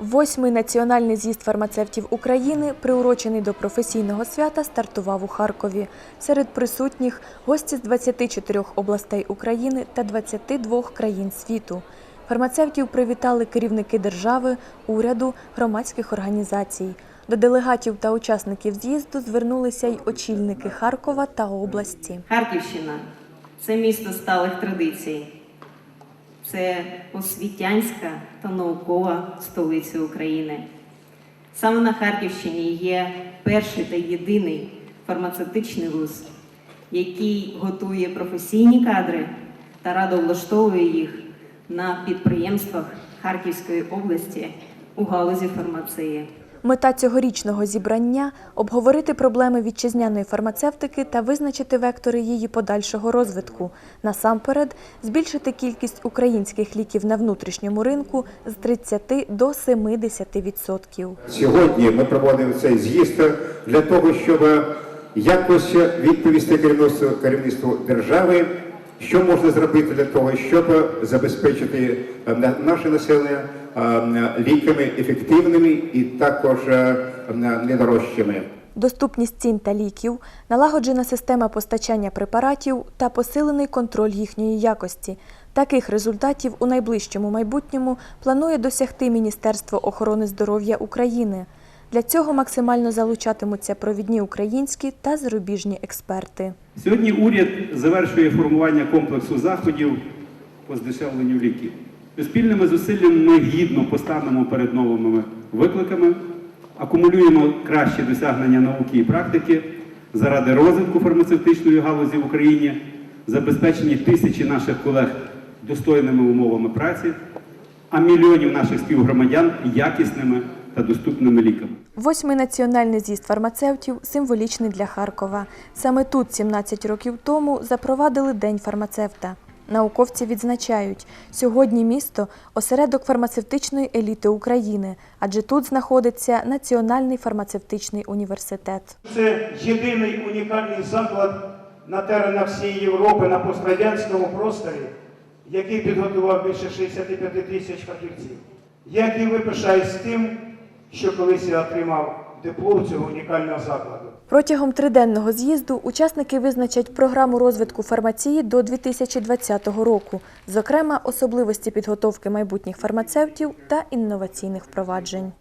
Восьмий національний з'їзд фармацевтів України, приурочений до професійного свята, стартував у Харкові. Серед присутніх гості з 24 областей України та 22 країн світу. Фармацевтів привітали керівники держави, уряду, громадських організацій. До делегатів та учасників з'їзду звернулися й очільники Харкова та області. Харківщина це місто сталих традицій. Це освітянська та наукова столиця України. Саме на Харківщині є перший та єдиний фармацевтичний вуз, який готує професійні кадри та радо влаштовує їх на підприємствах Харківської області у галузі фармації. Мета цьогорічного зібрання обговорити проблеми вітчизняної фармацевтики та визначити вектори її подальшого розвитку. Насамперед, збільшити кількість українських ліків на внутрішньому ринку з 30 до 70 відсотків. Сьогодні ми проводимо цей з'їзд для того, щоб якось відповісти керівництву, керівництву держави, що можна зробити для того, щоб забезпечити е, на- наше населення ліками ефективними і також е, недорожчими. Доступність цін та ліків, налагоджена система постачання препаратів та посилений контроль їхньої якості. Таких результатів у найближчому майбутньому планує досягти Міністерство охорони здоров'я України. Для цього максимально залучатимуться провідні українські та зарубіжні експерти. Сьогодні уряд завершує формування комплексу заходів по здешевленню ліків. Спільними зусиллями ми гідно постанемо перед новими викликами, акумулюємо кращі досягнення науки і практики заради розвитку фармацевтичної галузі в Україні, забезпечені тисячі наших колег достойними умовами праці, а мільйонів наших співгромадян якісними та доступними ліками. Восьмий національний з'їзд фармацевтів символічний для Харкова. Саме тут, 17 років тому, запровадили День фармацевта. Науковці відзначають, сьогодні місто осередок фармацевтичної еліти України, адже тут знаходиться Національний фармацевтичний університет. Це єдиний унікальний заклад на теренах всієї Європи на пострадянському просторі, який підготував більше 65 тисяч фахівців. Я і пишаюсь тим, що колись я отримав диплом цього унікального закладу. Протягом триденного з'їзду учасники визначать програму розвитку фармації до 2020 року, зокрема особливості підготовки майбутніх фармацевтів та інноваційних впроваджень.